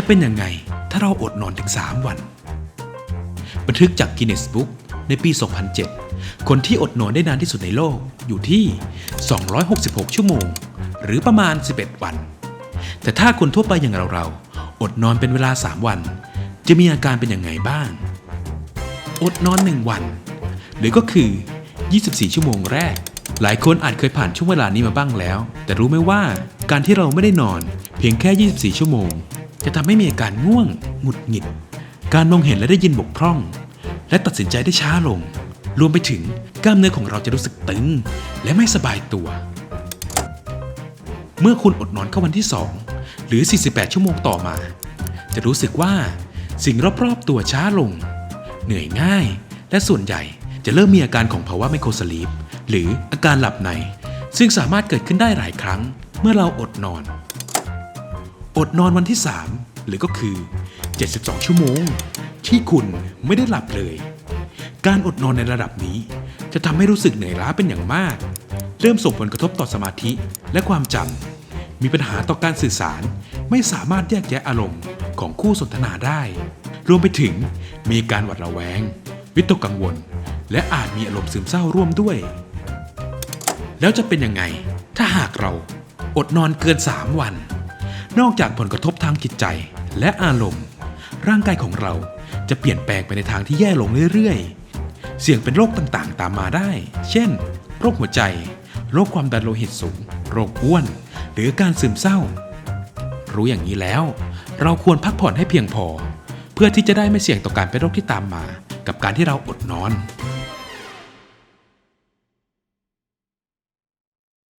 จะเป็นยังไงถ้าเราอดนอนถึง 3 วัน บันทึกจากกินเนสบุ๊กในปี 2007 คนที่อดนอนได้นานที่สุดในโลกอยู่ที่ 266 ชั่วโมง หรือประมาณ 11 วัน แต่ถ้าคนทั่วไปอย่างเราๆ อดนอนเป็นเวลา 3 วัน จะมีอาการเป็นยังไงบ้าง อดนอน 1 วัน หรือก็คือ 24 ชั่วโมงแรก หลายคนอาจเคยผ่านช่วงเวลานี้มาบ้างแล้ว แต่รู้ไหมว่าการที่เราไม่ได้นอนเพียงแค่ 24 ชั่วโมง จะทำให้มีอาการง่วง หงุดหงิด การมองเห็นและได้ยินบกพร่อง และตัดสินใจได้ช้าลง รวมไปถึงกล้ามเนื้อของเราจะรู้สึกตึง และไม่สบายตัว เมื่อคุณอดนอนเข้าวันที่ 2 หรือ 48 ชั่วโมงต่อมา จะรู้สึกว่าสิ่งรอบๆตัวช้าลง เหนื่อยง่าย และส่วนใหญ่จะเริ่มมีอาการของภาวะไมโครสลีปหรืออาการหลับใน ซึ่งสามารถเกิดขึ้นได้หลายครั้ง เมื่อเราอดนอน อดนอนวันที่ 3 หรือก็คือ 72 ชั่วโมง ที่คุณไม่ได้หลับเลย การอดนอนในระดับนี้ จะทำให้รู้สึกเหนื่อยล้าเป็นอย่างมาก เริ่มส่งผลกระทบต่อสมาธิและความจำมีปัญหาต่อการสื่อสาร ไม่สามารถแยกแยะอารมณ์ของคู่สนทนาได้ รวมไปถึงมีการหวาดระแวง วิตกกังวล และอาจมีอารมณ์ซึมเศร้าร่วมด้วย แล้วจะเป็นยังไง ถ้าหากเราอดนอนเกิน 3 วัน นอกจากผลกระทบทางจิตใจและอารมณ์ ร่างกายของเราจะเปลี่ยนแปลงไปในทางที่แย่ลงเรื่อยๆ เสี่ยงเป็นโรคต่างๆ ตามมาได้ เช่น โรคหัวใจ โรคความดันโลหิตสูง โรคอ้วน หรือการซึมเศร้า รู้อย่างนี้แล้ว เราควรพักผ่อนให้เพียงพอ เพื่อที่จะได้ไม่เสี่ยงต่อการเป็นโรคที่ตามมา กับการที่เราอดนอน